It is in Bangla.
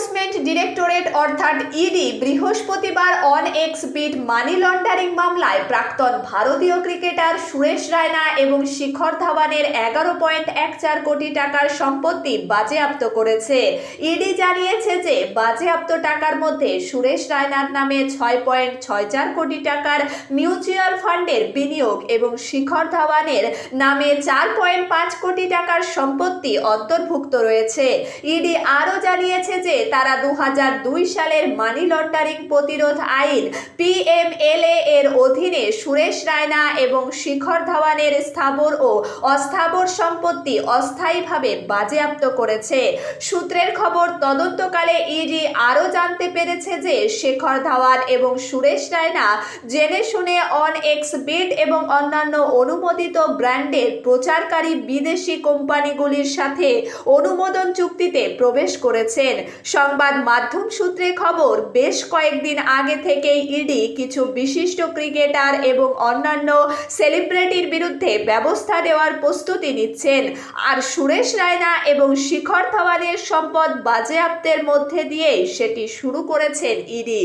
এনফোর্সমেন্ট ডিরেক্টরেট অর্থাৎ ইডি বৃহস্পতিবার অন এক্স বিট মানি লন্ডারিং মামলায় প্রাক্তন ভারতীয় ক্রিকেটার সুরেশ রায়না এবং শিখর ধাওয়ানের এগারো পয়েন্ট এক চার কোটি টাকার সম্পত্তি বাজেয়াপ্ত করেছে। ইডি জানিয়েছে যে, বাজেয়াপ্ত টাকার মধ্যে সুরেশ রায়নার নামে ছয় পয়েন্ট ছয় চার কোটি টাকার মিউচুয়াল ফান্ডের বিনিয়োগ এবং শিখর ধাওয়ানের নামে চার পয়েন্ট পাঁচ কোটি টাকার সম্পত্তি অন্তর্ভুক্ত রয়েছে। ইডি আরও জানিয়েছে যে তারা দু সালের মানি লন্ডারিং প্রতিরোধ আইন পিএম অধীনে সুরেশ রায়না এবং শিখর ধাওয়ানের স্থাবর ও অস্থাবর সম্পত্তি অস্থায়ীভাবে বাজেয়াপ্ত করেছে। সূত্রের খবর, তদন্তকালে ইডি আরও জানতে পেরেছে যে শেখর ধাওয়ান এবং সুরেশ রায়না জেনে শুনে অন এক্স বিট এবং অন্যান্য অনুমোদিত ব্র্যান্ডের প্রচারকারী বিদেশি কোম্পানিগুলির সাথে অনুমোদন চুক্তিতে প্রবেশ করেছেন। সংবাদ মাধ্যম সূত্রে খবর, বেশ কয়েকদিন আগে থেকেই ইডি কিছু বিশিষ্ট ক্রিকেটার এবং অন্যান্য সেলিব্রিটির বিরুদ্ধে ব্যবস্থা নেওয়ার প্রস্তুতি নিচ্ছেন। আর সুরেশ রায়না এবং শিখর ধাওয়ানের সম্পদ বাজেয়াপ্তের মধ্যে দিয়েই সেটি শুরু করেছেন ইডি।